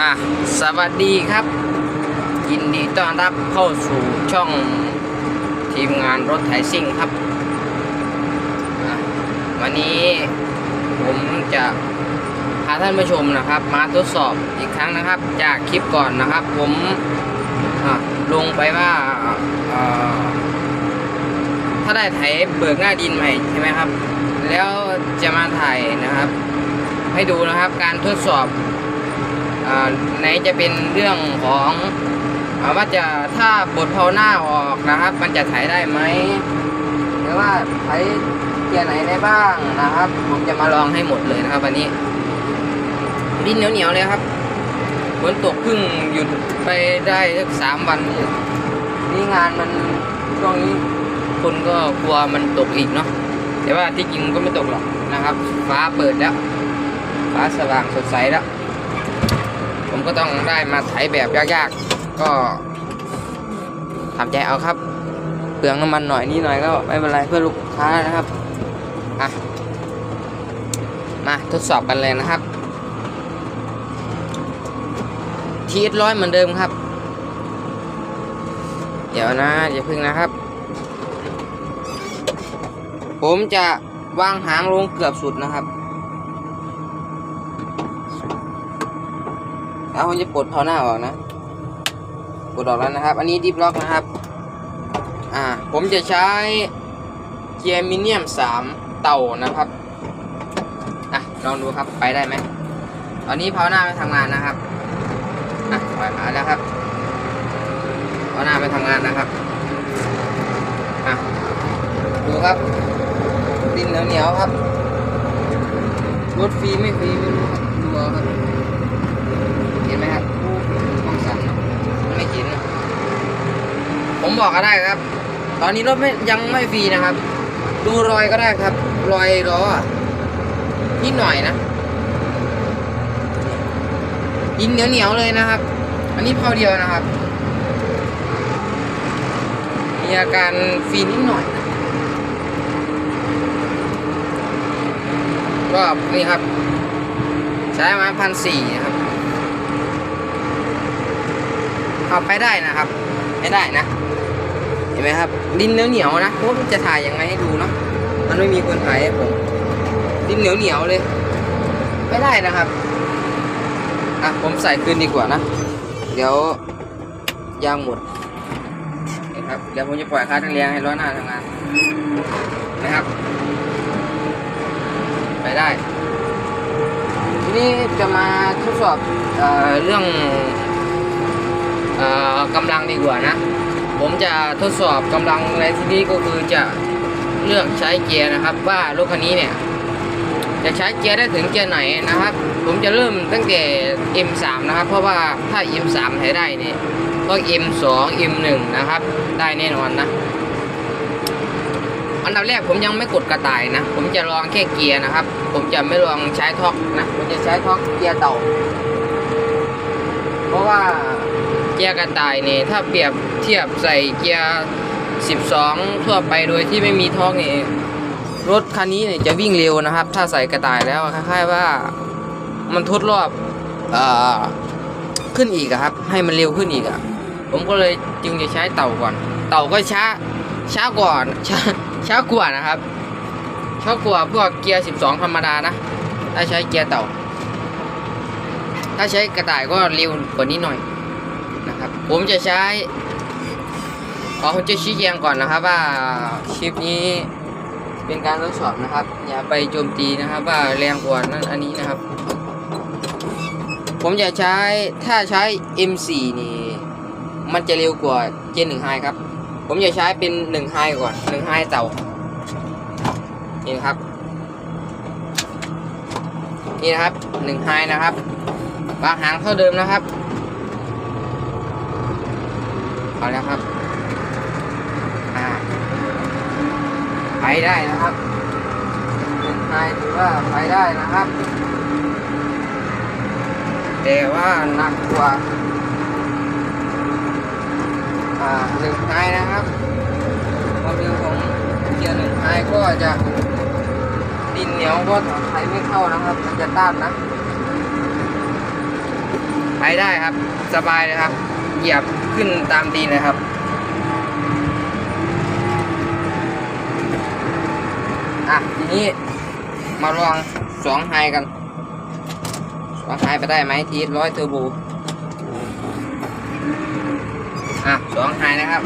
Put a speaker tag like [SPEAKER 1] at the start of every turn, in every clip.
[SPEAKER 1] อะสวัสดีครับ ยินดีต้อนรับเข้าสู่ช่องทีมงานรถไถซิ่งครับวันนี้ผมจะพาท่านผู้ชมนะครับ มาทดสอบอีกครั้งนะครับ จากคลิปก่อนนะครับ ผมลงไปว่าถ้าได้ไถเบิกหน้าดินใหม่ใช่ไหมครับ แล้วจะมาถ่ายนะครับ ให้ดูนะครับการทดสอบ ไหนจะเป็นเรื่องของอว่าจะถ้าบดเพาหน้าออกนะครับ มันจะถ่ายได้ไหมหรือว่าถ่ายเกียร์ไหนได้บ้างนะครับ ผมจะมาลองให้หมดเลยนะครับ วันนี้ดินเหนียวๆเลยครับฝนตกเพึ่งหยุดไปได้สักสามวันนี่นี่งานมันช่วงนี้คนก็กลัวมันตกอีกเนาะแต่ว่าที่จริงก็ไม่ตกหรอกนะครับ ฟ้าเปิดแล้ว ฟ้าสว่างสดใสแล้ว ผมก็ต้องได้มาไถแบบยากๆ ก็ทำใจเอาครับ เปลืองน้ำมันหน่อยนิดหน่อยก็ไม่เป็นไรเพื่อลูกค้านะครับอะมาทดสอบกันเลยนะครับทีร้อยเหมือนเดิมครับ เดี๋ยวนะอย่าพึ่งนะครับ ผมจะวางหางลงเกือบสุดนะครับ แล้วผมจะปลดเพาหน้าออกนะปลดออกแล้วนะครับ อันนี้ดิฟล็อกนะครับ อ่า ผมจะใช้เกียร์มิเนียมสามเต่านะครับ อะ ลองดูครับ ไปได้ไหม ตอนนี้เพาหน้าไปทำงานนะครับ อะปล่อยมาแล้วครับเพาหน้าไปทำงานนะครับ อะ ดูครับ ดินเหนียวๆครับ รถฟรีไม่ฟรีไม่รู้ครับดูเอาครับ เห็นไหมครับห้องสั่นเนอะไม่เห็นนะผม บอกก็ได้ครับ ตอนนี้รถไม่ยังไม่ฟรีนะครับ ดูรอยก็ได้ครับ รอยล้อนิดหน่อยนะดินเหนียวเหนียวเลยนะครับ อันนี้เผาเดียวนะครับ มีอาการฟรีนิดหน่อยนะก็นี่ครับ ใช้มาพันสี่ครับเอาไปได้นะครับ ไม่ได้นะ ห็นไหมครับดินเหนียวนะผมจะถ่ายยังไงให้ดูเนาะมันไม่มีคนถ่ายให้ผมดินเหนียวๆเลย ไม่ได้นะครับอะผมใส่คืนดีกว่านะ เดี๋ยวยางหมดนะครับเดี๋ยวผมจะปล่อยค่าทั้งแรงให้ล้อหน้าทำงานนะครับ ไปได้ ทีนี้จะมาทดสอบเอเรื่องอกำลังดีกว่านะ ผมจะทดสอบกำลังในที่นี้ก็คือจะเลือกใช้เกียร์นะครับ ว่ารถคันนี้เนี่ย จะใช้เกียร์ได้ถึงเกียร์ไหนนะครับ ผมจะเริ่มตั้งแต่ M3 นะครับ เพราะว่าถ้า M3 ใช้ได้เนี่ยก็ M2 M1 นะครับ ได้แน่นอนนะอันดับแรกผมยังไม่กดกระต่ายนะ ผมจะลองแค่เกียร์นะครับ ผมจะไม่ลองใช้ท็อกนะ ผมจะใช้ท็อกเกียร์เต่า เพราะว่าเกียร์กระต่ายเนี่ยถ้าเปรียบ ทียบใส่เกียร์ 12 ทั่วไปโดยที่ไม่มีท็อกนี่รถคันนี้เนี่ยจะวิ่งเร็วนะครับ ถ้าใส่กระต่ายแล้วคล้ายๆว่ามันทดรอบอขึ้นอีกครับ ให้มันเร็วขึ้นอีกอะผมก็เลยจึงจะใช้เต่าก่อน เต่าก็ช้าช้ากว่าช้าช้ากว่านะครับช้ากว่าพวกเกียร์ 12 ธรรมดานะ ถ้าใช้เกียร์เต่า ถ้าใช้กระต่ายก็เร็วกว่านี้หน่อยนะครับ ผมจะใช้ ขอผมจะชี้แจงก่อนนะครับว่าคลิปนี้เป็นการทดสอบนะครับ อย่าไปโจมตีนะครับ ว่าแรงกว่านั้นอันนี้นะครับ ผมจะใช้ถ้าใช้ M4 นี่ มันจะเร็วกว่า Gen 1 High ครับ ผมจะใช้เป็น1 High ก่อน1 High เต่านี่นะครับนี่นะครับ1 High นะครับวางหางเท่าเดิมนะครับเอาแล้วครับ อ่า ไปได้นะครับเป็นไฮถือว่าไปได้นะครับ แต่ว่าหนักกว่าอ่าหนึ่งไฮนะครับความเร็วของเกียร์หนึ่งไฮก็จะดินเหนียวก็ถอดไฟไม่เข้านะครับ มันจะต้านนะไปได้ครับ สบายเลยครับ เหยียบขึ้นตามตีนเลยครับ อะ ที นี้ มาลองสองไฮกันสองไฮไปได้ไหมทีร้อยเทอร์โบอะสองไฮนะครับ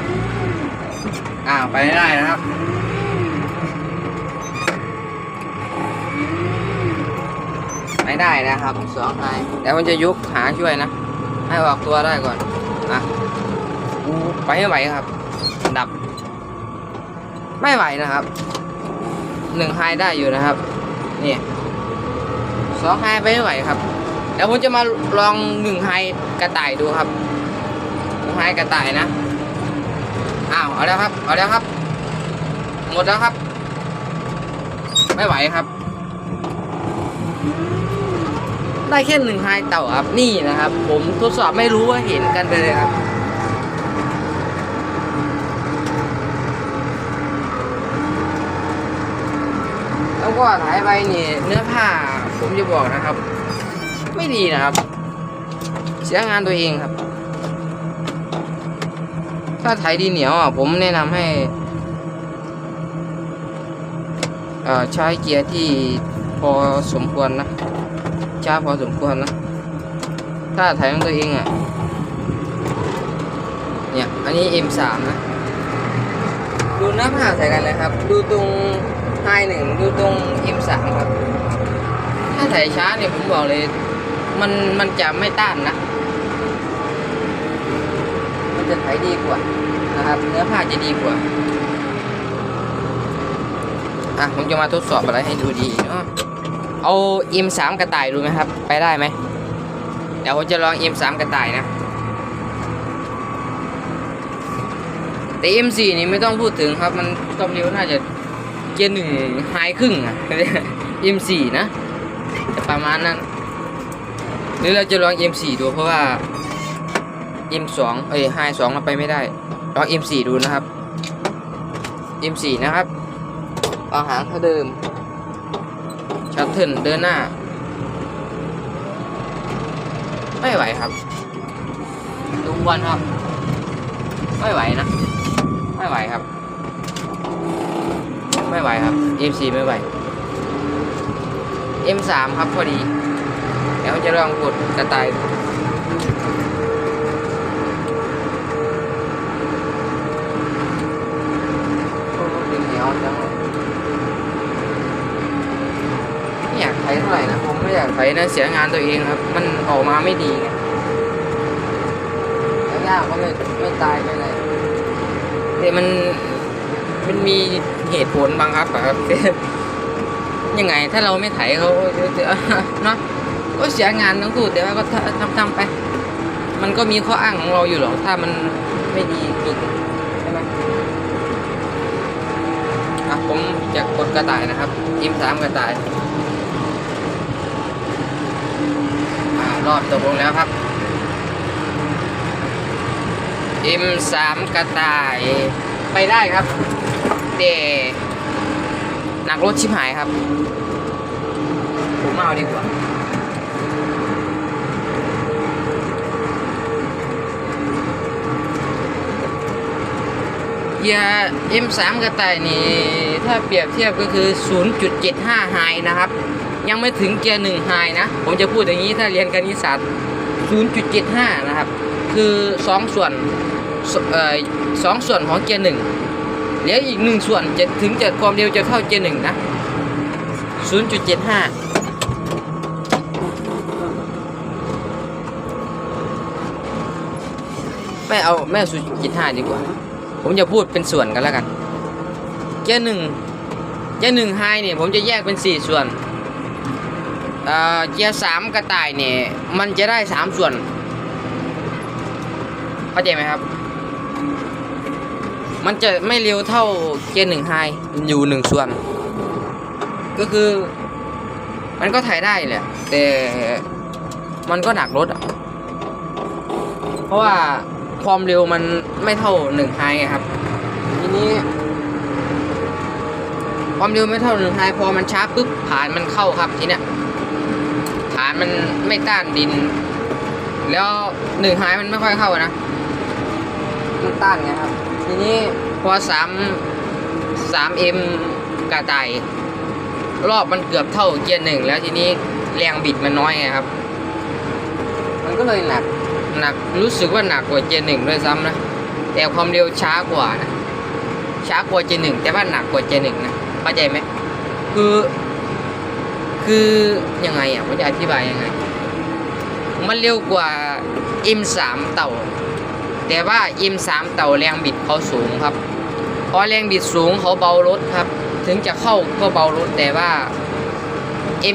[SPEAKER 1] อ่าไปได้นะครับไม่ได้นะครับสองไฮแต่มันจะยุกหาช่วยนะ ให้ออกตัวได้ก่อนอะไปไม่ไหวครับ ดับ ไม่ไหวนะครับ หนึ่งไฮได้อยู่นะครับ นี่สองไฮไปไม่ไหวครับเดี๋ยวผมจะมาลองหนึ่งไฮกระต่ายดูครับหนึ่งไฮกระต่ายนะอ้าวเอาแล้วครับเอาแล้วครับ หมดแล้วครับ ไม่ไหวครับ ได้แค่หนึ่งไฮเต่าครับนี่นะครับ ผมทดสอบไม่รู้ว่าเห็นกันไปเลยครับ แล้วก็ถ่ายไปนี่เนื้อผ้าผมจะบอกนะครับ ไม่ดีนะครับ เสียงานตัวเองครับ ถ้าถ่ายดีเหนียวอะผมแนะนำให้อ่อใช้เกียร์ที่พอสมควรนะช้าพอสมควรนะ ถ้าถ่ายของตัวเองอะ เนี่ย อันนี้ M3 นะ ดูหน้าผาใส่กันเลยครับ ดูตรง ไฮหนึ่งดูตรง M3 ครับ ถ้าถ่ายช้าเนี่ยผมบอกเลย มันมันจะไม่ต้านนะ มันจะถ่ายดีกว่านะครับ เนื้อผ้าจะดีกว่า อะ ผมจะมาทดสอบอะไรให้ดูดีเนาะเอา M3 กระต่ายดูไหมครับ ไปได้ไหม เดี๋ยวผมจะลอง M3 กระต่ายนะแต่ M4 นี่ไม่ต้องพูดถึงครับ มันความเร็วน่าจะ เกียร์หนึ่งไฮครึ่งอะ M4 นะแต่ประมาณนั้น หรือเราจะลอง M4 ดูเพราะว่า M2 เอ้ยไฮ2เราไปไม่ได้ ลอง M4 ดูนะครับ M4 นะครับเอาหางเท่าเดิม ชัตเทิลเดินหน้า ไม่ไหวครับดูบอลครับ ไม่ไหวนะ ไม่ไหวครับ ไม่ไหวครับ M4 ไม่ไหว M3 ครับพอดีเดี๋ยวจะลองกดกระต่ายโอ้ดึงเหนียวจังไม่อยากไถเท่าไหร่นะ ผมไม่อยากไถนะเสียงานตัวเองครับ มันออกมาไม่ดีไงแล้วยากก็ไม่ไม่ตายไม่อะไรแต่มันมันมี เหตุผลบังคับครับ ยังไงถ้าเราไม่ไถเขาจะจะเนาะก็เสียงานทั้งคู่แต่ว่าก็ทำทำไป มันก็มีข้ออ้างของเราอยู่หรอกถ้ามันไม่ดีจริงใช่ไหมอะผมจะกดกระต่ายนะครับอิมสามกระต่ายอ่ารอบตกลงแล้วครับอิมสามกระต่ายไปได้ครับ เดหนักรถชิบหายครับ ผมเอาดีกว่าเกียร์ M3 กระต่ายนี่ ถ้าเปรียบเทียบก็คือ 0.75 ไฮนะครับ ยังไม่ถึงเกียร์1ไฮนะ ผมจะพูดอย่างนี้ถ้าเรียนคณิตศาสตร์ 0.75 นะครับ คือ 2 ส่วนสเอ่อสองส่วนของเกียร์1 เหลืออีก1ส่วนจะถึงจะความเร็วจะเท่าเกียร์1นะ 0.75ไม่เอาไม่เอา0.75ดีกว่า ผมจะพูดเป็นส่วนกันแล้วกันเกียร์หนึ่งเกียร์หนึ่งไฮเนี่ยผมจะแยกเป็นสี่ส่วนเอ่อเกียร์สามกระต่ายเนี่ยมันจะได้สามส่วนเข้าใจไหมครับ มันจะไม่เร็วเท่าเกียร์หนึ่งไฮอยู่หนึ่งส่วน ก็คือ มันก็ถ่ายได้แหละ แต่มันก็หนักรถอะ เพราะว่าความเร็วมันไม่เท่าหนึ่งไฮครับ ทีนี้ ความเร็วไม่เท่าหนึ่งไฮพอมันช้าปุ๊บฐานมันเข้าครับทีเนี้ยฐานมันไม่ต้านดิน แล้วหนึ่งไฮมันไม่ค่อยเข้านะ มันต้านไงครับ ทีนี้พอสามสามเอ็มกระต่าย รอบมันเกือบเท่าเกียร์หนึ่งแล้วทีนี้แรงบิดมันน้อยไงครับ มันก็เลยหนักหนักรู้สึกว่าหนักกว่าเกียร์หนึ่งด้วยซ้ำนะแต่ความเร็วช้ากว่านะช้ากว่าเกียร์หนึ่งแต่ว่าหนักกว่าเกียร์หนึ่งนะเข้าใจไหมคือ คือยังไงอะผมจะอธิบายยังไง มันเร็วกว่า M3 เต่า แต่ว่า M3 เต่าแรงบิด เขาสูงครับพอแรงบิดสูงเขาเบารถครับ ถึงจะเข้าก็เบารถแต่ว่า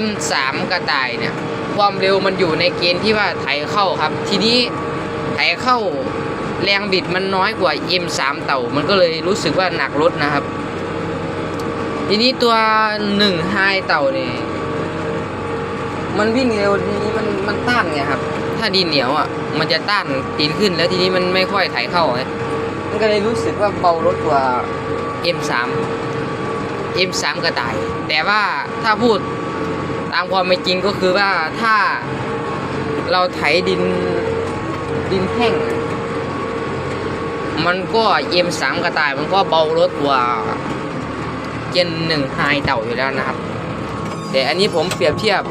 [SPEAKER 1] M3 กระต่ายเนี่ย ความเร็วมันอยู่ในเกณฑ์ที่ว่าไถเข้าครับ ทีนี้ไถเข้าแรงบิดมันน้อยกว่า M3 เต่า มันก็เลยรู้สึกว่าหนักรถนะครับ ทีนี้ตัว1ไฮเต่าเนี่ยมันวิ่งเร็วทีนี้มันมันต้านไงครับ ถ้าดินเหนียวอะ มันจะต้านดินขึ้นแล้วทีนี้มันไม่ค่อยไถเข้าไง มันก็เลยรู้สึกว่าเบารถกว่า M3 M3 กระต่าย แต่ว่าถ้าพูดตามความเป็นจริงก็คือว่าถ้าเราไถดินดินแห้ง มันก็ M3 กระต่ายมันก็เบารถกว่าเจนหนึ่งไฮเต่าอยู่แล้วนะครับ แต่อันนี้ผมเปรียบเทียบ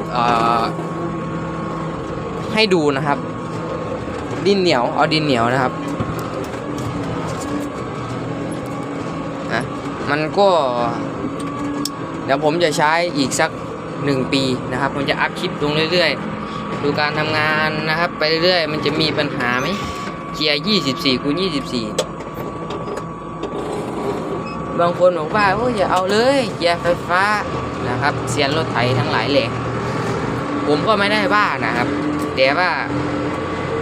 [SPEAKER 1] ให้ดูนะครับ ดินเหนียวเอาดินเหนียวนะครับอะ มันก็เดี๋ยวผมจะใช้อีกสักหนึ่งปีนะครับ ผมจะอัพคลิปลงเรื่อยๆ ดูการทำงานนะครับ ไปเรื่อยๆ มันจะมีปัญหาไหมเกียร์24คูณ24บางคนบอกว่าโอ้ยอย่าเอาเลยเกียร์ไฟฟ้านะครับเสียนรถไถทั้งหลายแหล่ผมก็ไม่ได้ว่านะครับแต่ว่า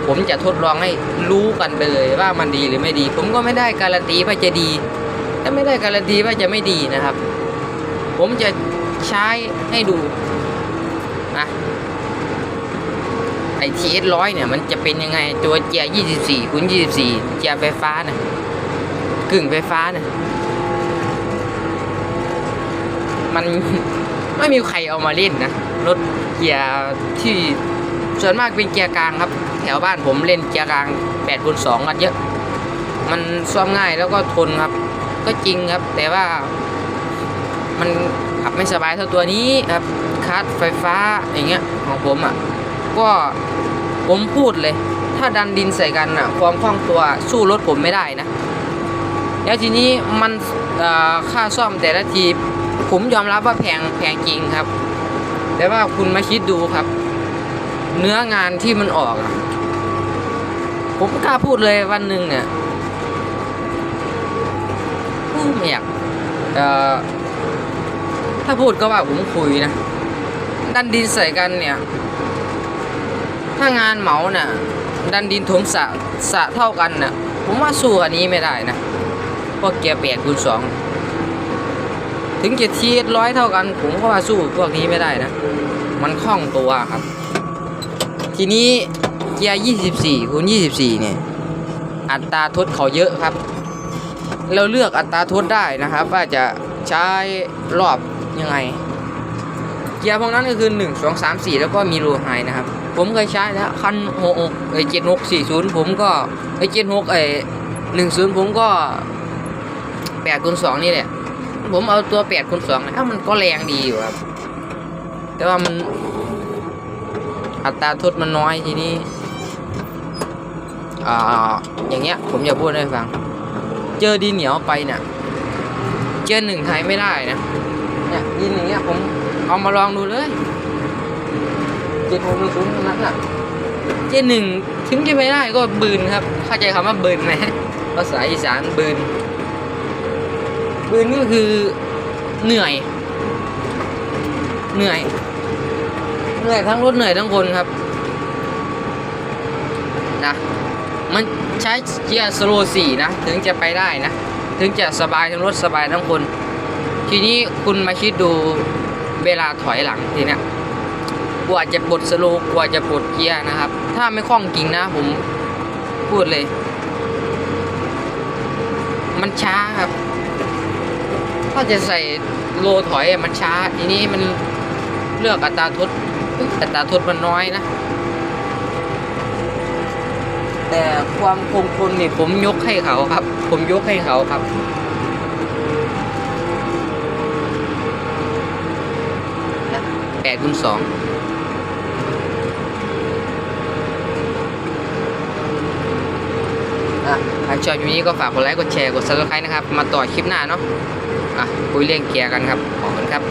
[SPEAKER 1] ผมจะทดลองให้รู้กันไปเลยว่ามันดีหรือไม่ดี ผมก็ไม่ได้การันตีว่าจะดี และไม่ได้การันตีว่าจะไม่ดีนะครับ ผมจะใช้ให้ดูนะไอทีเอสร้อยเนี่ย มันจะเป็นยังไงตัวเกียร์24คูณ24เกียร์ไฟฟ้านะกึ่งไฟฟ้านะมันไม่มีใครเอามาเล่นนะรถเกียร์ที่ส่วนมากเป็นเกียร์กลางครับ แถวบ้านผมเล่นเกียร์กลาง8คูณ2กันเยอะ มันซ่อมง่ายแล้วก็ทนครับ ก็จริงครับ แต่ว่ามันขับไม่สบายเท่าตัวนี้ครับคาร์ดไฟฟ้าอย่างเงี้ยของผมอะก็ผมพูดเลย ถ้าดันดินใส่กันอะความคล่องตัวสู้รถผมไม่ได้นะแล้วทีนี้มันค่าซ่อมแต่ละทีผมยอมรับว่าแพงแพงจริงครับ แต่ว่าคุณมาคิดดูครับ เนื้องานที่มันออกอะผมกล้าพูดเลยวันหนึ่งเนี่ย ไม่อยากถ้าพูดก็ว่าผมคุยนะ ดันดินใส่กันเนี่ย ถ้างานเหมาเนี่ยดันดินถมสะสะเท่ากันน่ะ ผมว่าสู้อันนี้ไม่ได้นะเพราะเกียร์แปดคูณสองถึงจะทีร้อยเท่ากัน ผมก็ว่าสู้พวกนี้ไม่ได้นะ มันคล่องตัวครับ ทีนี้เกียร์24คูณ24เนี่ย อัตราทดเขาเยอะครับ เราเลือกอัตราทดได้นะครับ ว่าจะใช้รอบยังไง เกียร์พวกนั้นก็คือ 1 2 3 4 แล้วก็มีโลไฮนะครับ ผมเคยใช้แล้วคัน6 6เอ้ย76 40ผมก็ไอ้76เอ้ย10ผมก็8คูณ2นี่แหละ ผมเอาตัวแปดคูณสองนะมันก็แรงดีอยู่ครับ แต่ว่ามันอัตราทดมันน้อยทีนี้อ่าอย่างเงี้ยผมจะพูดให้ฟัง เจอดินเหนียวไปเนี่ยเจอหนึ่งไทยไม่ได้นะเนี่ยดินอย่างเงี้ยผมเอามาลองดูเลยเจ็ดหกหนึ่งศูนย์นั้นอะเจหนึ่งถึงจะไม่ได้ก็บืนครับ เข้าใจคำว่าบืนไหมภาษาอีสานบืนปืนก็คือเหนื่อย เหนื่อย เหนื่อยทั้งรถเหนื่อยทั้งคนครับ นะ มันใช้เกียร์สโลสี่นะ ถึงจะไปได้นะ ถึงจะสบายทั้งรถสบายทั้งคน ทีนี้คุณมาคิดดูเวลาถอยหลังทีเนี้ยกว่าจะปลดสโลว์กว่าจะปลดเกียร์นะครับ ถ้าไม่คล่องจริงนะ ผมพูดเลย มันช้าครับ ถ้าจะใส่โลถอยมันช้า ทีนี้มันเลือกอัตราทดอัตราทดมันน้อยนะ แต่ความคงทนนี่ผมยกให้เขาครับ ผมยกให้เขาครับแปดคูณสองอะใครชอบคลิปนี้ก็ฝากกดไลค์ กดแชร์ กด subscribe นะครับ มาต่อคลิปหน้าเนาะ อะ คุยเรื่องเกียร์กันครับ ขอบคุณครับ